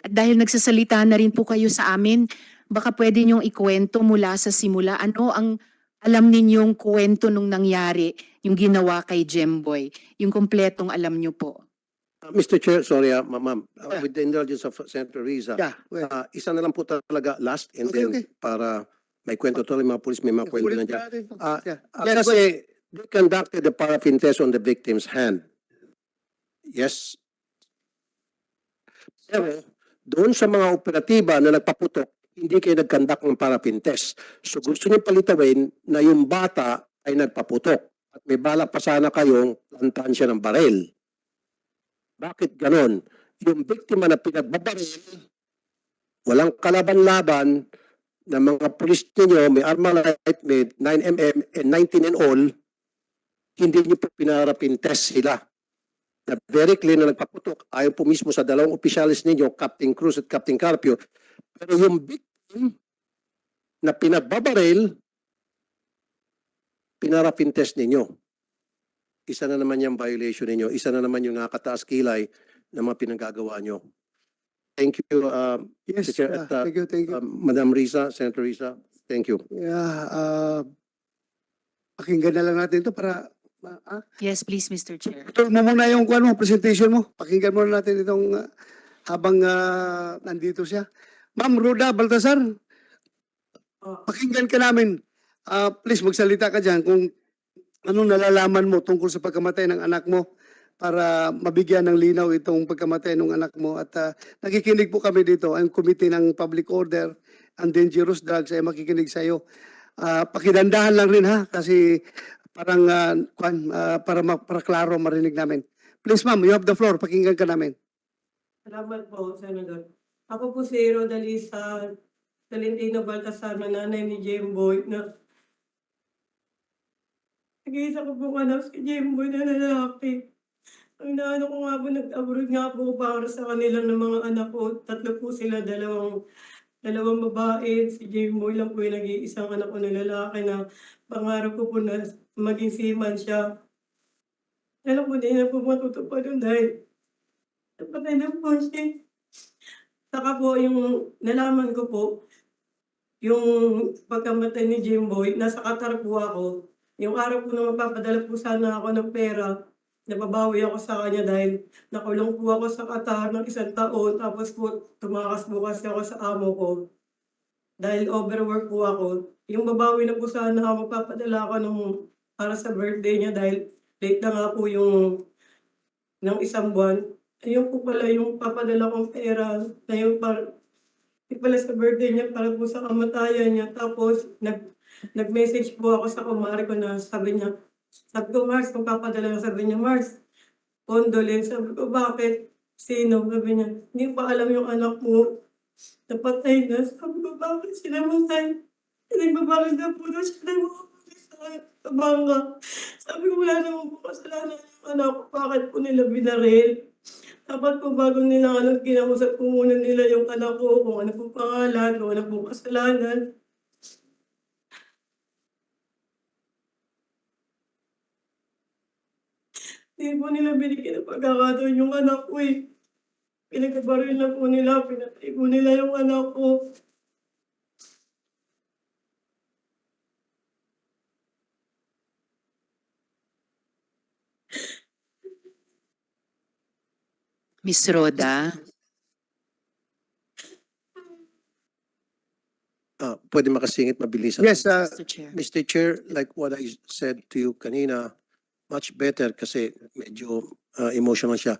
At dahil nagsasalita na rin po kayo sa amin, baka pwede niyong ikwento mula sa simula. Ano ang alam ninyong kwento nung nangyari, yung ginawa kay Jemboy? Yung kompletong alam niyo po. Uh, Mr. Chair, sorry, uh, ma- ma'am, uh, Yeah. with the indulgence of Senator Riza, Yeah, well, uh, isa na lang po talaga last and Okay, then okay. para may kwento talaga mga polis, may mga kwento na dyan. Ah, Yeah. Uh, Yes, kasi they conducted the paraffin test on the victim's hand. Yes. Pero doon sa mga operatiba na nagpaputok, hindi kayo nag-conduct ng paraffin test. So gusto niyo palitawin na yung bata ay nagpaputok at may balak pa sana kayong plantahan siya ng baril. Bakit ganon? Yung biktima na pinagbabaril, walang kalaban-laban na mga pulis ninyo, may Armalite, may 9mm and 19 and all, hindi niyo po pinarapin test sila. Na very clear na nagpaputok, ayon po mismo sa dalawang opisyalis ninyo, Captain Cruz at Captain Carpio. Pero yung victim na pinagbabaril, pinarapin test ninyo. Isa na naman yung violation ninyo, isa na naman yung nakataas kilay na mga pinagagawa nyo. Thank you, uh, Yes, Mr. Chair, yeah, at, uh, thank you, thank you. uh, Madam Risa, Senator Risa. Thank you. Yeah, uh, pakinggan na lang natin ito para, ah, Yes, please, Mr. Chair. Ito mo muna yung kung ano, presentation mo. Pakinggan muna natin itong ah, habang ah, nandito siya. Ma'am Ruda Baltasar, pakinggan ka namin. Ah, please magsalita ka dyan kung anong nalalaman mo tungkol sa pagkamatay ng anak mo para mabigyan ng linaw itong pagkamatay ng anak mo. At ah, nakikinig po kami dito, ang Committee ng Public Order and Dangerous Drugs ay makikinig sa iyo. Ah, pakidandahan lang rin ha, kasi parang kwan, ah, para, para klaro marinig namin. Please ma'am, you have the floor. Pakinggan ka namin. Salamat po, Senador. Ako po si Rodalisa Valentino Baltasar, na nanay ni Jemboy, na nag-iisa ko po anak si Jemboy na lalaki. Ang naano ko nga po, nag-abroad nga po para sa kanila ng mga anak ko. Tatlo po sila, dalawang dalawang babae. Si Jemboy lang po yung nag-iisang anak ko na lalaki na pangarap ko po na maging seaman siya. Alam ko, hindi na po matutupad yun dahil Napatay na po siya. Saka po yung nalaman ko po, yung pagkamatay ni Jimboy, nasa Qatar po ako. Yung araw po na magpapadala po sana ako ng pera, nababawi ako sa kanya dahil nakulong po ako sa Qatar ng isang taon, tapos po tumakas po ako sa amo ko. Dahil overwork po ako. Yung babawi na po sana ako, magpapadala ako ng para sa birthday niya dahil late na nga po yung ng isang buwan. Ayun po pala yung papadala kong pera na yung par yung pala sa birthday niya para po sa kamatayan niya. Tapos nag nag-message po ako sa kumare ko na sabi niya, sabi ko, Mars, kung papadala ka, sabi niya, Mars, condolence. Sabi ko, bakit? Sino? Sabi niya, hindi pa alam yung anak mo. Napatay na. Sabi ko, bakit sila matay? Nagbabalag na po na siya ng sa bangka. Sabi ko, wala naman po kasalanan yung anak ko. Bakit po nila binaril? Dapat po bago nila ano, kinausap ko muna nila yung anak ko, kung ano po pangalan, kung ano po kasalanan. Hindi po nila binigyan ng pagkakataon yung anak ko eh. Pinagkabaril na po nila, pinatay po nila yung anak ko. Miss Roda. Uh, pwede makasingit mabilis. Yes, uh, Mr. Chair. Mr. Chair, like what I said to you kanina, much better kasi medyo uh, emotional siya.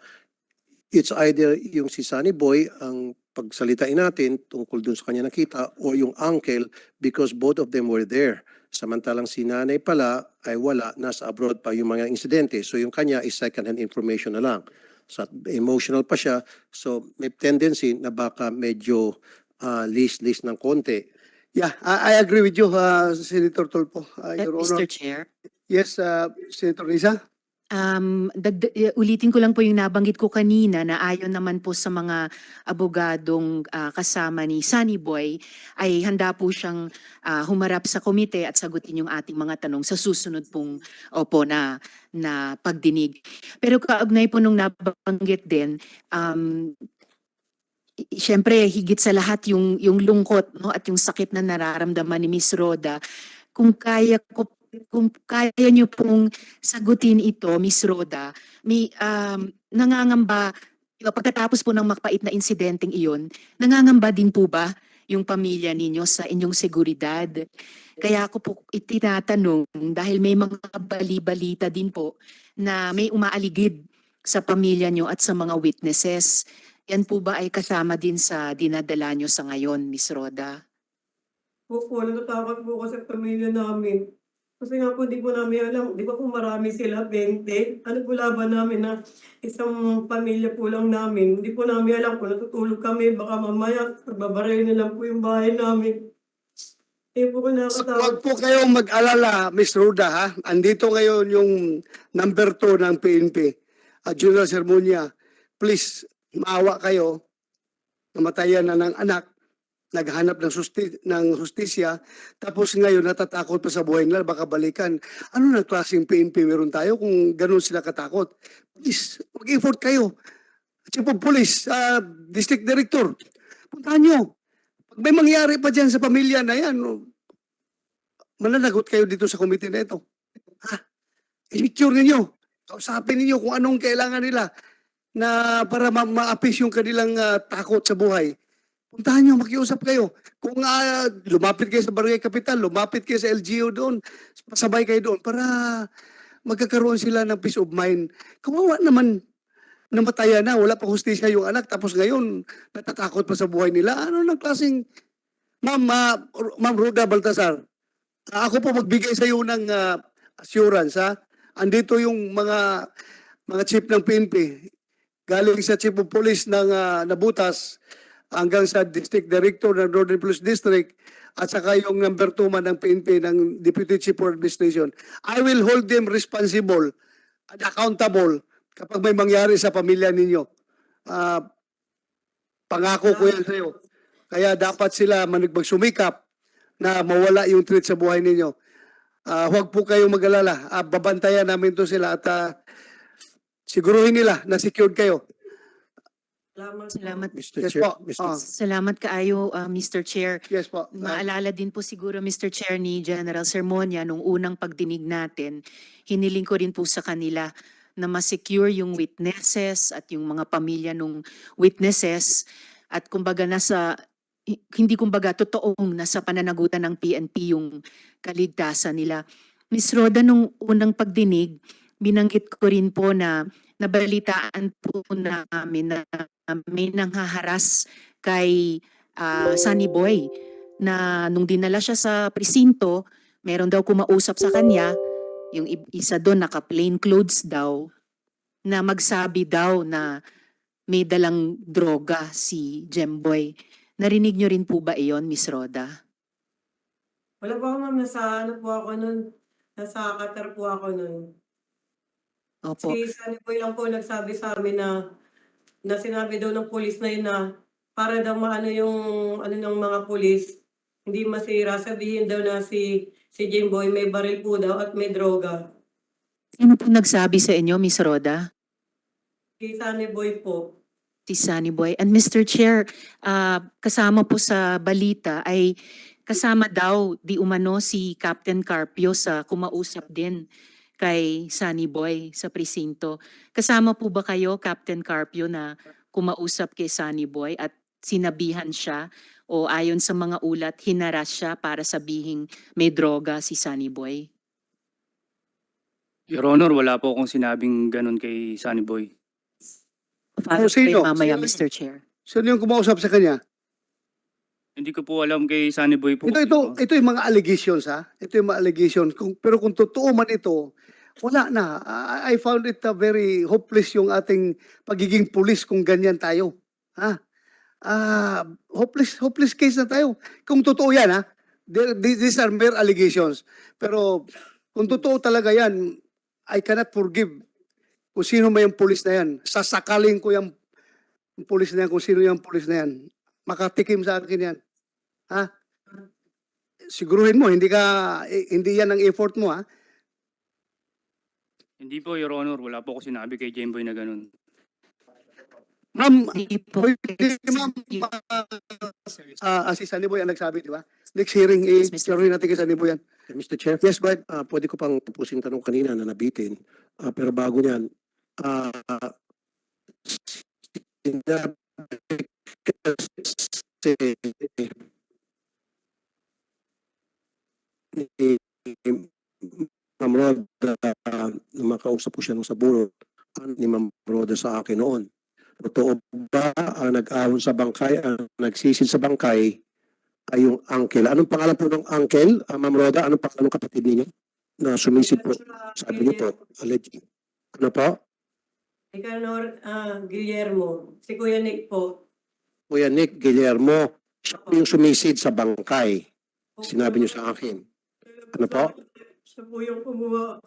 It's either yung si Sunny Boy ang pagsalitain natin tungkol dun sa kanya nakita or yung uncle because both of them were there. Samantalang si nanay pala ay wala, nasa abroad pa yung mga insidente. So yung kanya is second-hand information na lang. So emotional pa siya. So may tendency na baka medyo uh, list-list ng konti. yeah, I, I agree with you, uh, Senator Tolpo. Uh, Uh, Your Mr. Honor. Chair. Yes, uh, Senator Risa. Um, dagda- eh, ulitin ko lang po yung nabanggit ko kanina na ayon naman po sa mga abogadong ah, kasama ni Sunny Boy ay handa po siyang ah, humarap sa komite at sagutin yung ating mga tanong sa susunod pong opo na na pagdinig. Pero kaugnay po nung nabanggit din, um, Siyempre, higit sa lahat yung, yung lungkot no, at yung sakit na nararamdaman ni Miss Roda. Kung kaya ko kung kaya niyo pong sagutin ito, Miss Roda, may um, nangangamba pagkatapos po ng makpait na insidenteng iyon, nangangamba din po ba yung pamilya ninyo sa inyong seguridad? Kaya ako po itinatanong dahil may mga bali-balita din po na may umaaligid sa pamilya nyo at sa mga witnesses. Yan po ba ay kasama din sa dinadala nyo sa ngayon, Miss Roda? Opo, natatakot po ako sa pamilya namin. Kasi nga po, di po namin alam, di ba po marami sila, 20? Ano po laban namin na isang pamilya po lang namin. Hindi po namin alam kung natutulog kami, baka mamaya, pagbabaril na lang po yung bahay namin. Eh po ko Huwag nakatakot. po kayong mag-alala, Miss Ruda, ha? Andito ngayon yung number 2 ng PNP, uh, General Sermonia. Please, maawa kayo. Namatayan na ng anak, naghanap ng, susti- ng justisya, tapos ngayon natatakot pa sa buhay nila, baka balikan. Ano na klaseng PNP meron tayo kung ganun sila katakot? Please, mag-effort kayo. Chief of Police, uh, District Director, puntahan nyo. Pag may mangyari pa dyan sa pamilya na yan, mananagot kayo dito sa committee na ito. Ha? I-secure ninyo. Kausapin ninyo kung anong kailangan nila na para ma- ma-appease yung kanilang ah, takot sa buhay. Puntahan nyo, makiusap kayo. Kung ah, lumapit kayo sa Barangay Capital, lumapit kayo sa LGU doon, pasabay kayo doon para magkakaroon sila ng peace of mind. Kawawa naman namatayan na, wala pa hustisya yung anak, tapos ngayon, natatakot pa sa buhay nila. Ano ng klaseng, Ma'am, ah, Ma'am Ruda Baltasar, ah, ako po magbigay sa iyo ng ah, assurance, ha? Andito yung mga mga chief ng PNP, galing sa chief of police ng ah, Nabutas, hanggang sa district director ng Northern Police District, at saka yung number 2 man ng PNP ng Deputy Chief for Administration. I will hold them responsible and accountable kapag may mangyari sa pamilya ninyo. Ah, pangako ko yan sa iyo. Kaya dapat sila magsumikap na mawala yung threat sa buhay ninyo. Ah, huwag po kayong mag-alala. Ah, babantayan namin to sila at ah, siguruhin nila na secured kayo. Salamat. po. Salamat. Mr. Yes Chair, po. Mr. Ah, Salamat kaayo, uh, Mr. Chair. yes po. Ah, Maalala din po siguro, Mr. Chair, ni General Sermonia, nung unang pagdinig natin, hiniling ko rin po sa kanila na ma-secure yung witnesses at yung mga pamilya nung witnesses at kumbaga nasa hi- hindi kumbaga totoong nasa pananagutan ng PNP yung kaligtasan nila. Miss Roda, nung unang pagdinig, binanggit ko rin po na nabalitaan po namin na may nanghaharas kay ah, Sunny Boy na nung dinala siya sa presinto, meron daw kumausap sa kanya, yung isa doon naka plain clothes daw, na magsabi daw na may dalang droga si Jemboy. Narinig nyo rin po ba iyon, Miss Roda? Wala po ako ma'am, nasa ano po ako nun, nasa Qatar po ako nun. Opo. Si Sunny Boy lang po nagsabi sa amin na na sinabi daw ng pulis na yun na para daw maano yung ano ng mga pulis, hindi masira. Sabihin daw na si si Jimboy may baril po daw at may droga. Sino po nagsabi sa inyo, Miss Roda? Si Sunny Boy po. si Sunny Boy. And Mr. Chair, ah, kasama po sa balita ay kasama daw di umano si Captain Carpio sa kumausap din kay Sunny Boy sa presinto. Kasama po ba kayo, Captain Carpio, na kumausap kay Sunny Boy at sinabihan siya o ayon sa mga ulat, hinaras siya para sabihing may droga si Sunny Boy? Your Honor, wala po akong sinabing ganun kay Sunny Boy. Follow sino? kayo mamaya, Sino? Mr. Chair. Sino yung kumausap sa kanya? Hindi ko po alam kay Sunny Boy po. Ito, ito, ito yung mga allegations, ha? Ito yung mga allegations. Kung, pero kung totoo man ito, wala na. I, found it uh, very hopeless yung ating pagiging pulis kung ganyan tayo. Ha? Ah, hopeless, hopeless case na tayo. Kung totoo yan, ha? These are mere allegations. Pero kung totoo talaga yan, I cannot forgive kung sino may yung pulis na yan. Sasakalin ko yung yung pulis na yan, kung sino yung pulis na yan. Makatikim sa akin yan. Ha? Siguruhin mo, hindi ka, eh, hindi yan ang effort mo, ha? Hindi po, Your Honor. Wala po ako sinabi kay Jemboy na ganun. Ma'am, Hindi po. pwede ma'am, ah, ah, si Sunny Boy ang nagsabi, di ba? Next hearing, eh, Yes, Mr. saruhin natin kay Sunny Boy yan. Mr. Chair, Yes, ahead. ah, pwede ko pang tapusin tanong kanina na nabitin. Ah, pero bago niyan, ah, sinabi kasi ni Ma'am Roda, ah, na makausap ko siya nung sa burot, ano ni Ma'am Roda sa akin noon. Totoo ba ang nag-ahon sa bangkay, ang nagsisid sa bangkay, ay yung uncle. Anong pangalan po ng uncle, ah, Ma'am Roda? Anong pangalan ng kapatid ninyo? Na sumisid po, sabi niyo po, alleged. Ano po? Nicanor ah, Guillermo, si Kuya Nick po. Kuya Nick Guillermo, siya po yung sumisid sa bangkay. Sinabi niyo sa akin. Ano po? Siya po yung kumuha.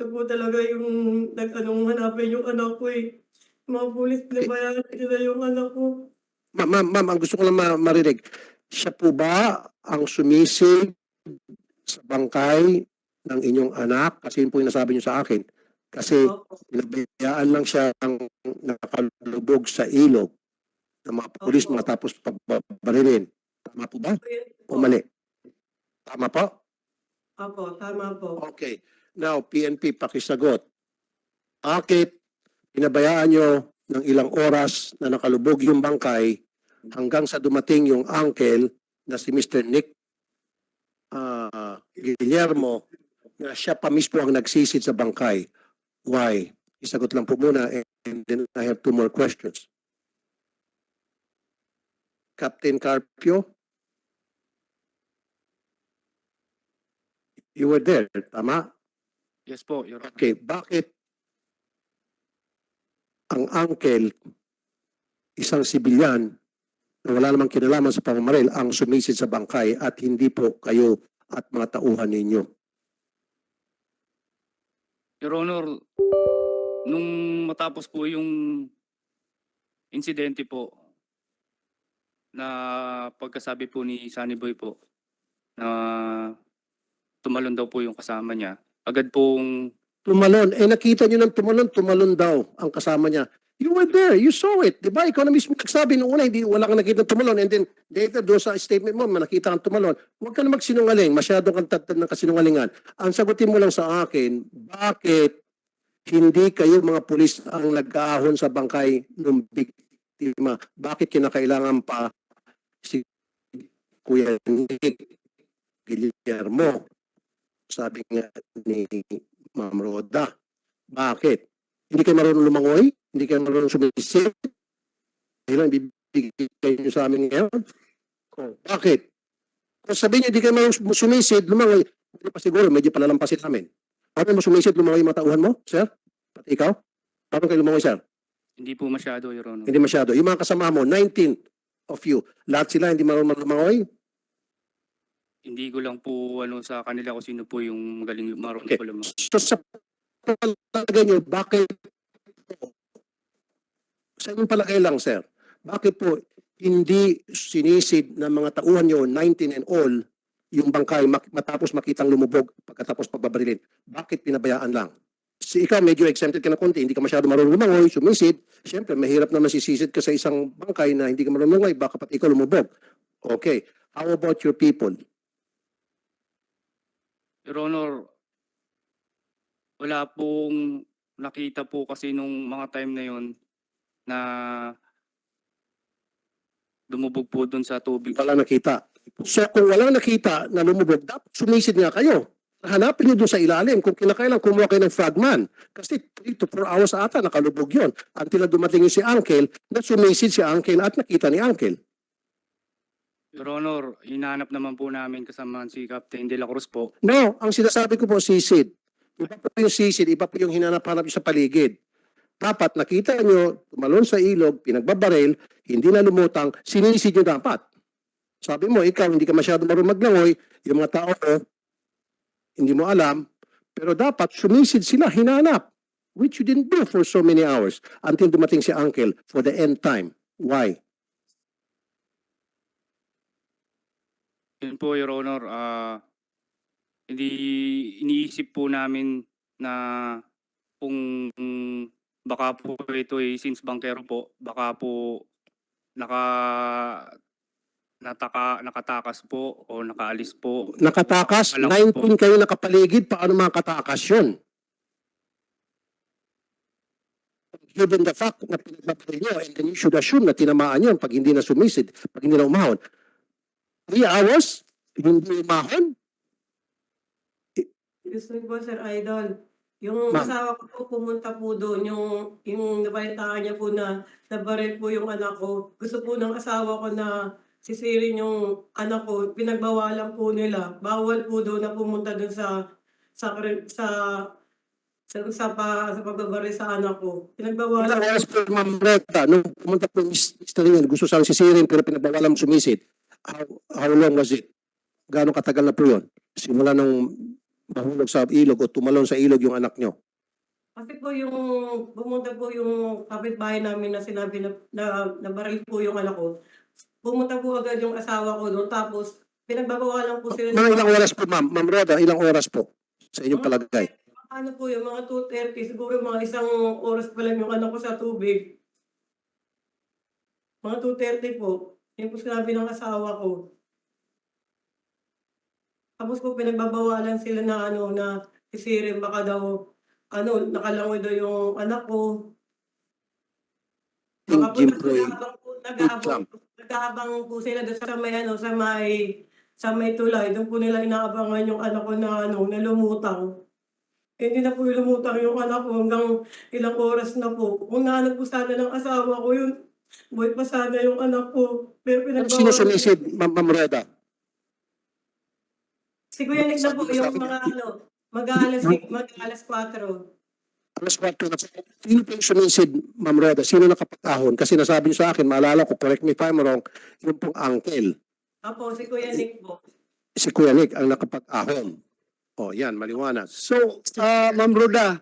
Siya po talaga yung nag-anong hanapin yung anak ko eh. Mga pulis pinabayaan nila yung anak ko. Ma'am, ma'am, ma'am, ang gusto ko lang ma- marinig, siya po ba ang sumisid sa bangkay ng inyong anak? Kasi yun po yung nasabi niyo sa akin. Kasi Opo. pinabayaan lang siya ng nakalubog sa ilog ng mga pulis Opo. matapos pabarilin. Tama po ba? O Po. mali? Tama po? Opo, tama po. Okay. Now, PNP, pakisagot. Bakit pinabayaan nyo ng ilang oras na nakalubog yung bangkay hanggang sa dumating yung uncle na si Mr. Nick ah, Guillermo na siya pa mismo ang nagsisid sa bangkay. Why? Isagot lang po muna and then I have two more questions. Captain Carpio? You were there, tama? Yes po, Your Honor. Okay, bakit ang uncle, isang sibilyan na wala namang kinalaman sa pamamaril ang sumisid sa bangkay at hindi po kayo at mga tauhan ninyo? Your Honor, nung matapos po yung insidente po, na pagkasabi po ni Sunny Boy po, na tumalon daw po yung kasama niya, agad pong Tumalon. Eh nakita nyo ng tumalon, tumalon daw ang kasama niya. You were there, you saw it. Di ba? Ikaw na mismo nagsabi nung una, hindi, wala kang nakita tumalon. And then, later, doon sa statement mo, nakita kang tumalon. Huwag ka na magsinungaling. Masyado kang tatad ng kasinungalingan. Ang sagutin mo lang sa akin, bakit hindi kayo mga pulis ang nag-aahon sa bangkay ng biktima? Bakit kinakailangan pa si Kuya Nick Guillermo? Sabi nga ni Ma'am Roda. Bakit? Hindi kayo marunong lumangoy? Hindi kayo marunong sumisid? Dahil ang bibigay nyo sa amin ngayon? Oh, bakit? Kung sabihin nyo, hindi kayo marunong sumisid, lumangoy, hindi pa siguro, medyo palalampasin namin. Paano mo sumisid, lumangoy yung mga tauhan mo, sir? Pati ikaw? Paano kayo lumangoy, sir? hindi po masyado, Your Honor. Hindi masyado. Yung mga kasama mo, 19 of you, lahat sila hindi marunong lumangoy? Hindi ko lang po ano sa kanila kung sino po yung magaling marunong Okay. po lumangoy. So sa palagay nyo, bakit po, sa inyong palagay lang, sir, bakit po hindi sinisid ng mga tauhan nyo, 19 and all, yung bangkay matapos makitang lumubog pagkatapos pagbabarilin? Bakit pinabayaan lang? Si ikaw medyo exempted ka na konti, hindi ka masyado marunong lumangoy, sumisid. Siyempre, mahirap na masisisid ka sa isang bangkay na hindi ka marunong lumangoy, baka pati ikaw lumubog. Okay. How about your people? Your Honor, wala pong nakita po kasi nung mga time na yon na dumubog po doon sa tubig. wala nakita. So kung walang nakita na lumubog, dapat sumisid nga kayo. Hanapin niyo doon sa ilalim. Kung kinakailan, kumuha kayo ng fragman. Kasi 3 to 4 hours ata nakalubog yon. Until na dumating yung si Uncle, na sumisid si Uncle at nakita ni Uncle. Your Honor, hinahanap naman po namin kasama si Captain De La Cruz po. No, ang sinasabi ko po, sisid. Iba po yung sisid, iba po yung hinanap-hanap sa paligid. Dapat nakita niyo, tumalon sa ilog, pinagbabaril, hindi na lumutang, sinisid niyo dapat. Sabi mo, ikaw hindi ka masyado marunong maglangoy, yung mga tao mo, hindi mo alam, pero dapat sumisid sila, hinanap. Which you didn't do for so many hours until dumating si Uncle for the end time. Why? Yun po, Your Honor, ah, hindi iniisip po namin na kung baka po ito ay since bankero po, baka po naka nataka nakatakas po o nakaalis po. Nakatakas, Alam ko po. 19 kayo nakapaligid, paano makatakas yun? Given the fact na pinagbabaril nyo, and then you should assume na tinamaan yun pag hindi na sumisid, pag hindi na umahon. Three hours, hindi umahon? Gusto ko po, Sir Idol. Yung Ma'am. asawa ko po pumunta po doon, yung, yung nabalitaan niya po na nabaril po yung anak ko. Gusto po ng asawa ko na sisirin yung anak ko. Pinagbawalan po nila. Bawal po doon na pumunta doon sa sa sa sa, sa, pa, sa pagbabaril sa anak ko. Pinagbawalan Ilang oras po, Ma'am Reta, nung pumunta po yung Mr. Gusto siyang sisirin pero pinagbawalang sumisid. How, how long was it? Gaano katagal na po yun? Simula nung mahulog sa ilog o tumalon sa ilog yung anak nyo. Kasi po yung pumunta po yung kapitbahay namin na sinabi na, na nabaril po yung anak ko. Pumunta po agad yung asawa ko doon tapos pinagbabawalan po sila. Mga ilang oras po, ma'am? Ma'am Roda, ilang oras po sa inyong palagay? Ano po yung mga 2.30, siguro mga isang oras pa lang yung anak ko sa tubig. Mga 2.30 po. Po sinabi ng asawa ko. Tapos po pinagbabawalan sila na ano na isirin baka daw ano nakalangoy daw yung anak ko. Po Jim Croy. nag-aabang po, nag-aabang, nag-aabang po sila doon sa may ano sa may sa may tulay. Doon po nila inaabangan yung anak ko na ano na lumutang. Eh, Hindi na po yung lumutang yung anak ko hanggang ilang oras na po. Kung nahanap po sana ng asawa ko yun, buhay pa sana yung anak ko. Pero pinagbawalan. sino sumisid, ma'am, ma'am Roda? Si Kuya Nick na po yung mga ano, mag-aalas, mag-aalas 4. Alas 4 na po. Sino po yung sumisid, ma'am Roda? Sino nakapag-ahon? Kasi nasabi niyo sa akin, maalala ko, correct me if I'm wrong, yung pong uncle, Apo, si Kuya Nick po. si Kuya Nick, ang nakapag-ahon. O, yan, maliwanag. So, ah, Ma'am Roda,